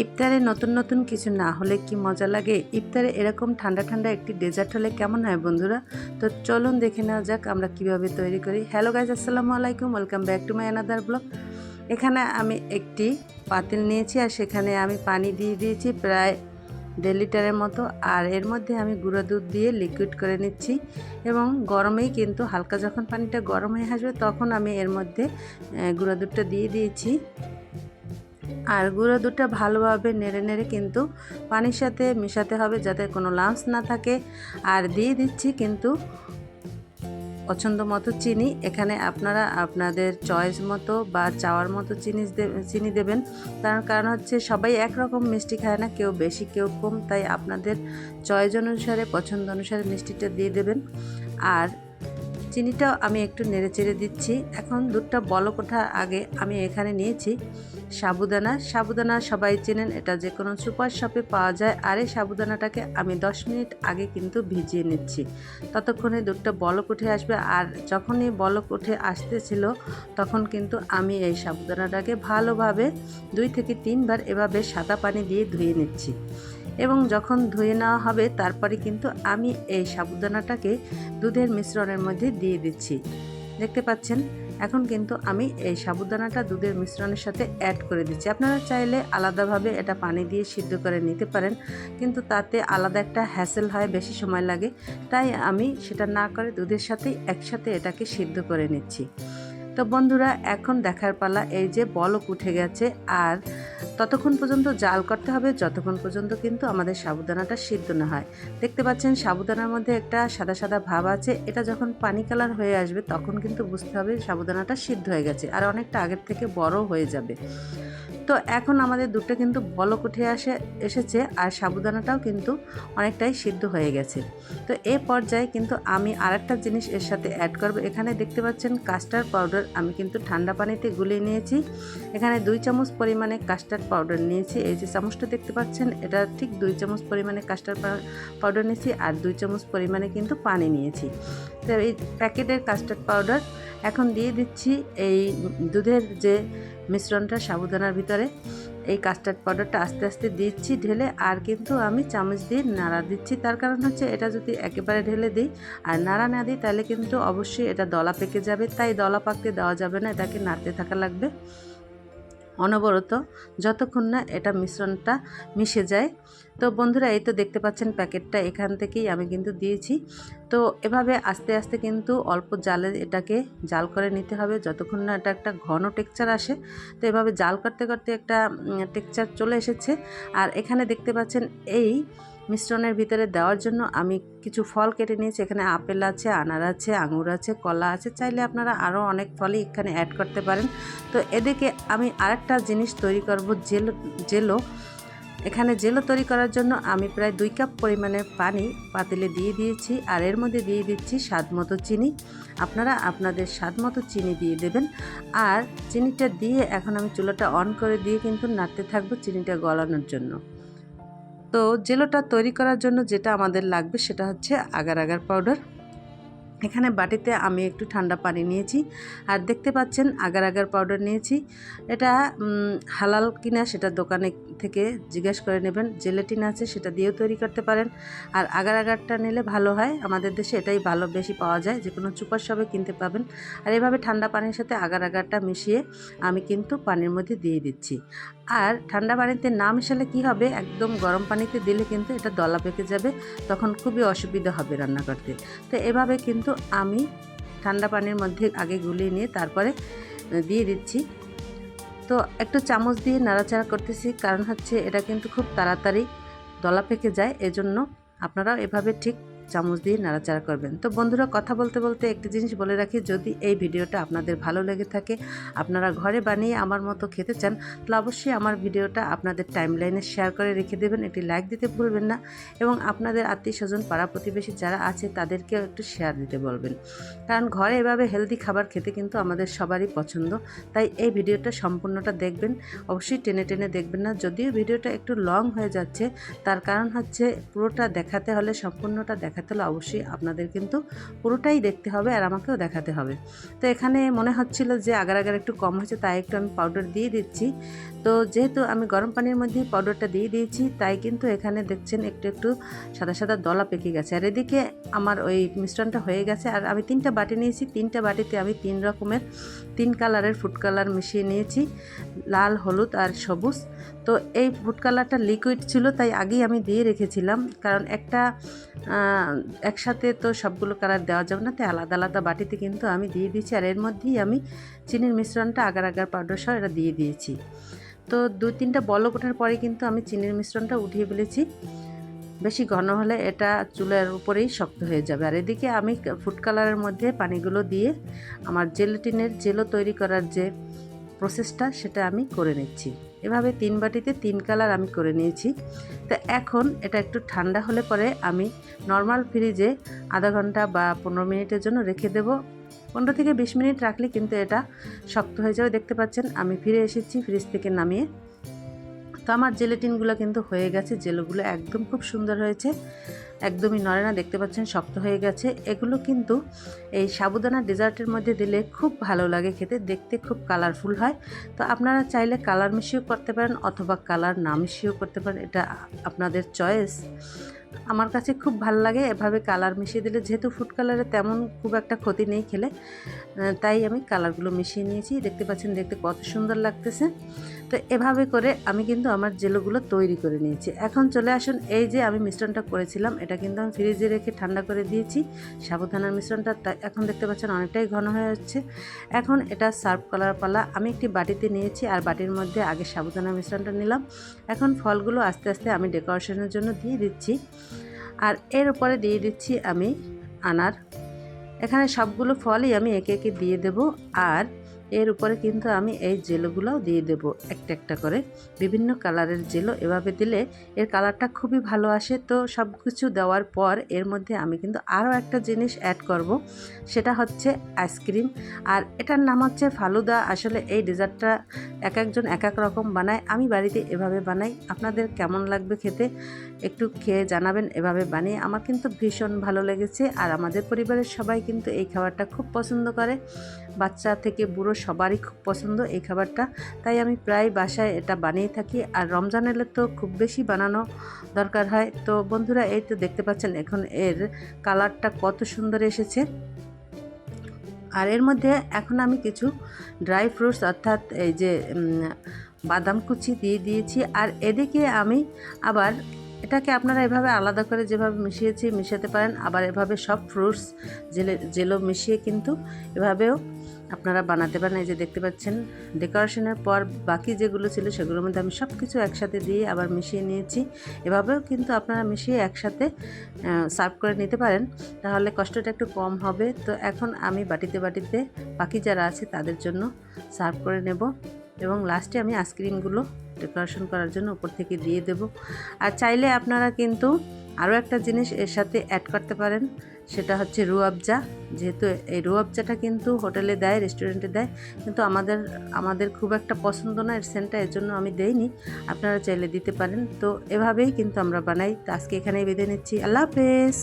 ইফতারে নতুন নতুন কিছু না হলে কি মজা লাগে? ইফতারে এরকম ঠান্ডা ঠান্ডা একটি ডেজার্ট হলে কেমন হয় বন্ধুরা? তো চলুন দেখে নেওয়া যাক আমরা কীভাবে তৈরি করি। হ্যালো গাইজ আসসালামু আলাইকুম welcome back to my another blog এখানে আমি একটি পাতিল নিয়েছি আর সেখানে আমি পানি দিয়ে দিয়েছি প্রায় দেড় লিটারের মতো। আর এর মধ্যে আমি গুঁড়ো দুধ দিয়ে লিকুইড করে নিচ্ছি এবং গরমেই কিন্তু হালকা যখন পানিটা গরম হয়ে আসবে তখন আমি এর মধ্যে গুঁড়ো দুধটা দিয়ে দিয়েছি। আর গুঁড়ো দুধটা ভালোভাবে নেড়ে নেড়ে কিন্তু পানির সাথে মেশাতে হবে যাতে কোনো লাঞ্চ না থাকে। আর দিয়ে দিচ্ছি কিন্তু পছন্দ মতো চিনি। এখানে আপনারা আপনাদের চয়েস মতো বা চাওয়ার মতো চিনি চিনি দেবেন। তার কারণ হচ্ছে সবাই একরকম মিষ্টি খায় না, কেউ বেশি, কেউ কম। তাই আপনাদের চয়েস অনুসারে, পছন্দ অনুসারে মিষ্টিটা দিয়ে দেবেন। আর চিনিটাও আমি একটু নেড়ে চেড়ে দিচ্ছি। এখন দুধটা বলক ওঠার আগে আমি এখানে নিয়েছি সাবুদানা। সাবুদানা সবাই চেনেন, এটা যে কোনো সুপার শপে পাওয়া যায়। আর এই সাবুদানাটাকে আমি 10 মিনিট আগে কিন্তু ভিজিয়ে নিচ্ছি। ততক্ষণে দুধটা বলক উঠে আসবে। আর যখনই বলক উঠে আসতেছিল, তখন কিন্তু আমি এই সাবুদানাটাকে ভালোভাবে দুই থেকে তিনবার এভাবে সাদা পানি দিয়ে ধুয়ে নিচ্ছি। এবং যখন ধুয়ে নেওয়া হবে, তারপরে কিন্তু আমি এই সাবুদানাটাকে দুধের মিশ্রণের মধ্যে দিয়ে দিচ্ছি। দেখতে পাচ্ছেন? এখন কিন্তু আমি এই সাবুদানাটা দুধের মিশ্রণের সাথে অ্যাড করে দিচ্ছি। আপনারা চাইলে আলাদাভাবে এটা পানি দিয়ে সিদ্ধ করে নিতে পারেন, কিন্তু তাতে আলাদা একটা হ্যাসেল হয়, বেশি সময় লাগে। তাই আমি সেটা না করে দুধের সাথেই একসাথে এটাকে সিদ্ধ করে নিচ্ছি। তো বন্ধুরা, এখন দেখার পালা এই যে বলক উঠে গেছে, আর ততক্ষণ পর্যন্ত জাল করতে হবে, যতক্ষণ পর্যন্ত কিন্তু আমাদের সাবুদানাটা সিদ্ধ না হয়। দেখতে পাচ্ছেন, সাবুদানার মধ্যে একটা সাদা সাদা ভাব আছে, এটা যখন পানি কালার হয়ে আসবে, তখন কিন্তু বুঝতে হবে সাবুদানাটা সিদ্ধ হয়ে গেছে, আর অনেকটা আগের থেকে বড় হয়ে যাবে। তো এখন আমাদের দুধটা কিন্তু বলক উঠে আসে, এসেছে আর সাবুদানাটাও কিন্তু অনেকটাই সিদ্ধ হয়ে গেছে। তো এ পর্যায়ে কিন্তু আমি আরেকটা জিনিস এর সাথে অ্যাড করব। এখানে দেখতে পাচ্ছেন কাস্টার্ড পাউডার আমি কিন্তু ঠান্ডা পানিতে গুলিয়ে নিয়েছি। এখানে দুই চামচ পরিমাণে কাস্টার্ড পাউডার নিয়েছি। এই যে চামচটা দেখতে পাচ্ছেন, এটা ঠিক দুই চামচ পরিমাণে কাস্টার্ড পাউডার নিয়েছি আর দুই চামচ পরিমাণে কিন্তু পানি নিয়েছি। তো এই প্যাকেটের কাস্টার্ড পাউডার এখন দিয়ে দিচ্ছি এই দুধের যে মিশ্রণটা সাবুদানার ভিতরে। এই কাস্টার্ড পাউডারটা আস্তে আস্তে দিচ্ছি ঢেলে, আর কিন্তু আমি চামচ দিয়ে নাড়া দিচ্ছি। তার কারণ হচ্ছে এটা যদি একেবারে ঢেলে দিই আর নাড়া না দিই, তাহলে কিন্তু অবশ্যই এটা দলা পেকে যাবে। তাই দলা পাকতে দেওয়া যাবে না, এটাকে নাড়তে থাকা লাগবে। অনবরত যতক্ষণ না এটা মিশ্রণটা মিশে যায়। তো বন্ধুরা, এই তো দেখতে পাচ্ছেন প্যাকেটটা, এখান থেকেই আমি কিন্তু দিয়েছি। তো এভাবে আস্তে আস্তে কিন্তু অল্প জালে এটাকে জাল করে নিতে হবে। যতক্ষণ না এটা একটা ঘন টেক্সচার আসে, তো এভাবে জাল করতে করতে একটা টেক্সচার চলে এসেছে। আর এখানে দেখতে পাচ্ছেন এই মিশ্রণের ভিতরে দেওয়ার জন্য আমি কিছু ফল কেটে নিয়েছি। এখানে আপেল আছে, আনার আছে, আঙুর আছে, কলা আছে। চাইলে আপনারা আরও অনেক ফলই এখানে অ্যাড করতে পারেন। তো এদিকে আমি আরেকটা জিনিস তৈরি করব, জেল, জেলো। এখানে জেলো তৈরি করার জন্য আমি প্রায় দুই কাপ পরিমাণের পানি পাতিলে দিয়ে দিয়েছি আর এর মধ্যে দিয়ে দিচ্ছি স্বাদ মতো চিনি। আপনারা আপনাদের স্বাদ মতো চিনি দিয়ে দেবেন। আর চিনিটা দিয়ে এখন আমি চুলাটা অন করে দিয়ে কিন্তু নাড়তে থাকব চিনিটা গলানোর জন্য। তো জেলোটা তৈরি করার জন্য যেটা আমাদের লাগবে সেটা হচ্ছে আগার আগার পাউডার। এখানে বাটিতে আমি একটু ঠান্ডা পানি নিয়েছি আর দেখতে পাচ্ছেন আগার আগার পাউডার নিয়েছি। এটা হালাল কিনা সেটা দোকানে থেকে জিজ্ঞেস করে নেবেন। জেলেটিন আছে সেটা দিয়েও তৈরি করতে পারেন। আর আগার আগারটা নিলে ভালো হয়। আমাদের দেশে এটাই ভালো বেশি পাওয়া যায়। যে কোনো সুপার সবে কিনতে পাবেন। আর এভাবে ঠান্ডা পানির সাথে আগার আগারটা মিশিয়ে আমি কিন্তু পানির মধ্যে দিয়ে দিচ্ছি। আর ঠান্ডা পানিতে না মেশালে কি হবে? একদম গরম পানিতে দিলে কিন্তু এটা দলা পেকে যাবে। তখন খুবই অসুবিধা হবে রান্না করতে। তো এভাবে কিন্তু আমি ঠান্ডা পানির মধ্যে আগে গুলিয়ে নিয়ে তারপরে দিয়ে দিচ্ছি। তো একটু চামচ দিয়ে নাড়াচাড়া করতেছি, কারণ হচ্ছে এটা কিন্তু খুব তাড়াতাড়ি দলা পেকে যায়, এজন্য আপনারাও এভাবে ঠিক চামচ দিয়ে নাড়াচাড়া করবেন। তো বন্ধুরা, কথা বলতে বলতে একটি জিনিস বলে রাখি, যদি এই ভিডিওটা আপনাদের ভালো লেগে থাকে, আপনারা ঘরে বানিয়ে আমার মতো খেতে চান, তাহলে অবশ্যই আমার ভিডিওটা আপনাদের টাইম লাইনে শেয়ার করে রেখে দেবেন, একটি লাইক দিতে ভুলবেন না এবং আপনাদের আত্মীয় স্বজন পাড়া প্রতিবেশী যারা আছে, তাদেরকেও একটু শেয়ার দিতে বলবেন। কারণ ঘরে এভাবে হেলদি খাবার খেতে কিন্তু আমাদের সবারই পছন্দ, তাই এই ভিডিওটা সম্পূর্ণটা দেখবেন। অবশ্যই টেনে টেনে দেখবেন না, যদিও ভিডিওটা একটু লং হয়ে যাচ্ছে, তার কারণ হচ্ছে পুরোটা দেখাতে হলে সম্পূর্ণটা দেখাতে হলে অবশ্যই আপনাদের কিন্তু পুরোটাই দেখতে হবে আর আমাকেও দেখাতে হবে। তো এখানে মনে হচ্ছিল যে আগার আগার একটু কম হয়েছে, তাই একটু আমি পাউডার দিয়ে দিচ্ছি। তো যেহেতু আমি গরম পানির মধ্যে পাউডারটা দিয়ে দিয়েছি, তাই কিন্তু এখানে দেখছেন একটু একটু সাদা সাদা দলা পেকে গেছে। আর এদিকে আমার ওই মিশ্রণটা হয়ে গেছে, আর আমি তিনটা বাটি নিয়েছি। তিনটা বাটিতে আমি তিন রকমের, তিন কালারের ফুড কালার মিশিয়ে নিয়েছি। লাল, হলুদ আর সবুজ। তো এই ফুড কালারটা লিকুইড ছিল, তাই আগেই আমি দিয়ে রেখেছিলাম। কারণ একটা একসাথে তো সবগুলো কালার দেওয়া যাবে না, তাই আলাদা আলাদা বাটিতে কিন্তু আমি দিয়ে দিয়েছি। আর এর মধ্যেই আমি চিনির মিশ্রণটা, আগার আগার পাউডার সহ এটা দিয়ে দিয়েছি। তো দু তিনটা বলক ওঠার পরে কিন্তু আমি চিনির মিশ্রণটা উঠিয়ে ফেলেছি। বেশি ঘন হলে এটা চুলের উপরেই শক্ত হয়ে যাবে। আর এদিকে আমি ফুড কালারের মধ্যে পানিগুলো দিয়ে আমার জেলেটিনের জেলো তৈরি করার যে প্রসেসটা সেটা আমি করে নিচ্ছি। এভাবে তিন বাটিতে তিন কালার আমি করে নিয়েছি। তো এখন এটা একটু ঠান্ডা হলে পরে আমি নর্মাল ফ্রিজে আধা ঘণ্টা বা পনেরো মিনিটের জন্য রেখে দেব। পনেরো থেকে বিশ মিনিট রাখলে কিন্তু এটা শক্ত হয়ে যাবে। দেখতে পাচ্ছেন, আমি ফিরে এসেছি ফ্রিজ থেকে নামিয়ে। তো আমার জেলেটিনগুলো কিন্তু হয়ে গেছে, জেলোগুলো একদম খুব সুন্দর হয়েছে। একদমই নড়ে না, দেখতে পাচ্ছেন শক্ত হয়ে গেছে। এগুলো কিন্তু এই সাবুদানা ডেজার্টের মধ্যে দিলে খুব ভালো লাগে খেতে, দেখতে খুব কালারফুল হয়। তো আপনারা চাইলে কালার মিশিয়েও করতে পারেন অথবা কালার না মিশিয়েও করতে পারেন, এটা আপনাদের চয়েস। আমার কাছে খুব ভালো লাগে এভাবে কালার মিশিয়ে দিলে। যেহেতু ফুড কালারে তেমন খুব একটা ক্ষতি নেই খেলে তাই আমি কালারগুলো মিশিয়ে নিয়েছি। দেখতে পাচ্ছেন, দেখতে কত সুন্দর লাগতেছে। তো এভাবে করে আমি কিন্তু আমার জেলোগুলো তৈরি করে নিয়েছি। এখন চলে আসুন, এই যে আমি মিশ্রণটা করেছিলাম, এটা কিন্তু আমি ফ্রিজে রেখে ঠান্ডা করে দিয়েছি। সাবধানার মিশ্রণটা এখন দেখতে পাচ্ছেন অনেকটাই ঘন হয়ে যাচ্ছে। এখন এটা সার্ভ করার পালা আমি একটি বাটিতে নিয়েছি আর বাটির মধ্যে আগে সাবধানার মিশ্রণটা নিলাম। এখন ফলগুলো আস্তে আস্তে আমি ডেকোরেশনের জন্য দিয়ে দিচ্ছি। আর এর উপরে দিয়ে দিচ্ছি আমি আনার। এখানে সবগুলো ফলই আমি একে একে দিয়ে দেব আর এর উপরে কিন্তু আমি এই জেলোগুলোও দিয়ে দেব একটা একটা করে। বিভিন্ন কালারের জেলো এভাবে দিলে এর কালারটা খুবই ভালো আসে। তো সব কিছু দেওয়ার পর এর মধ্যে আমি কিন্তু আরও একটা জিনিস অ্যাড করব, সেটা হচ্ছে আইসক্রিম আর এটার নাম হচ্ছে ফালুদা। আসলে এই ডেজার্টটা এক একজন এক এক রকম বানায়। আমি বাড়িতে এভাবে বানাই। আপনাদের কেমন লাগবে খেতে? একটু খেয়ে জানাবেন এভাবে বানিয়ে। আমার কিন্তু ভীষণ ভালো লেগেছে আর আমাদের পরিবারের সবাই কিন্তু এই খাবারটা খুব পছন্দ করে। বাচ্চা থেকে বুড়ো সবারই খুব পছন্দ এই খাবারটা। তাই আমি প্রায় বাসায় এটা বানিয়ে থাকি আর রমজান এলে তো খুব বেশি বানানো দরকার হয়। তো বন্ধুরা, এই তো দেখতে পাচ্ছেন এখন এর কালারটা কত সুন্দর এসেছে। আর এর মধ্যে এখন আমি কিছু ড্রাই ফ্রুটস অর্থাৎ এই যে বাদাম কুচি দিয়ে দিয়েছি। আর এদিকে আমি আবার এটাকে আপনারা এভাবে আলাদা করে যেভাবে মিশিয়েছি, মিশাতে পারেন। আবার এভাবে সব ফ্রুটস জেলে, জেলো মিশিয়ে কিন্তু এভাবেও আপনারা বানাতে পারেন। এই যে দেখতে পাচ্ছেন ডেকোরেশনের পর বাকি যেগুলো ছিল সেগুলোর মধ্যে আমি সব কিছু একসাথে দিয়ে আবার মিশিয়ে নিয়েছি। এভাবেও কিন্তু আপনারা মিশিয়ে একসাথে সার্ভ করে নিতে পারেন। তাহলে কষ্টটা একটু কম হবে। তো এখন আমি বাটিতে বাটিতে বাকি যারা আছে তাদের জন্য সার্ভ করে নেব। এবং লাস্টে আমি আইসক্রিমগুলো ডেকোরেশন করার জন্য উপর থেকে দিয়ে দেব। আর চাইলে আপনারা কিন্তু আরও একটা জিনিস এর সাথে অ্যাড করতে পারেন, সেটা হচ্ছে রুয়াবজা। যেহেতু এই রুয়াবজাটা কিন্তু হোটেলে দেয় রেস্টুরেন্টে দেয়, কিন্তু আমাদের আমাদের খুব একটা পছন্দ না, এর সেন্টটা এর জন্য আমি দেইনি। আপনারা চাইলে দিতে পারেন। তো এভাবেই কিন্তু আমরা বানাই। তো আজকে এখানেই বেঁধে নিচ্ছি। আল্লাহ হাফেজ।